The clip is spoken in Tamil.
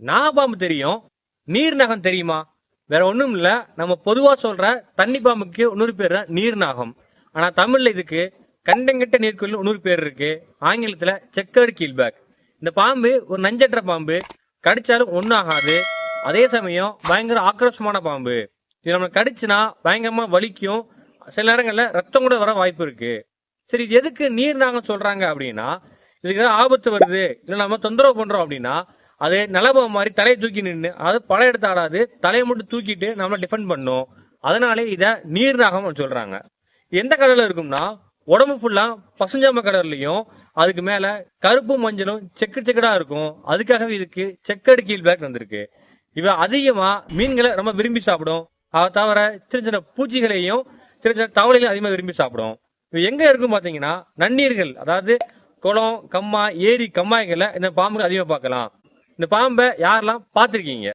நான் பாம்பு தெரியும் நீர் நாகம் தெரியுமா? வேற ஒன்றும் இல்லை. நம்ம பொதுவாக சொல்கிற தண்ணி பாம்புக்கு இன்னொரு பேர் தான் நீர் நாகம் ஆனா இதுக்கு கண்டங்கட்ட நீர்க்குள்ள இன்னொரு பேர் இருக்கு. ஆங்கிலத்தில் செக்கர் கீழ்பேக். இந்த பாம்பு ஒரு நஞ்சற்ற பாம்பு. கடிச்சாலும் ஒன்றும் ஆகாது அதே சமயம் பயங்கர ஆக்ரோஷமான பாம்பு. இது நம்மளை கடிச்சுனா பயங்கரமாக வலிக்கும். சில நேரங்களில் ரத்தம் கூட வர வாய்ப்பு இருக்கு. சரி இது எதுக்கு நீர் நாகம் அப்படின்னா இதுக்கு ஆபத்து வருது இல்லை நம்ம தொந்தரவு பண்ணுறோம் அப்படின்னா அது நிலபம் மாதிரி தலையை தூக்கி நின்று அது படம் எடுத்து ஆடாது தலையை மட்டும் தூக்கிட்டு நம்மளை டிஃபெண்ட் பண்ணும். அதனாலே இதை நீர் நாகம் சொல்றாங்க. எந்த கலர்ல இருக்கும்னா உடம்பு ஃபுல்லா பசுஞ்சாம கடல்லையும் அதுக்கு மேல கருப்பு மஞ்சளும் செக்கு செக்கடா இருக்கும். அதுக்காகவே இதுக்கு செக்கடு கீழ்பேக் வந்திருக்கு. இவ அதிகமா மீன்களை ரொம்ப விரும்பி சாப்பிடும். அதை தவிர சின்ன சின்ன பூச்சிகளையும் சின்ன சின்ன தவளைகளையும் அதிகமாக விரும்பி சாப்பிடும். இப்போ எங்க இருக்கும் பாத்தீங்கன்னா நன்னீர்கள் அதாவது குளம் கம்மா ஏரி கம்மாய்களை இந்த பாம்புகள் அதிகமாக பார்க்கலாம். இந்த பாம்பை யாரெல்லாம் பார்த்துருக்கீங்க?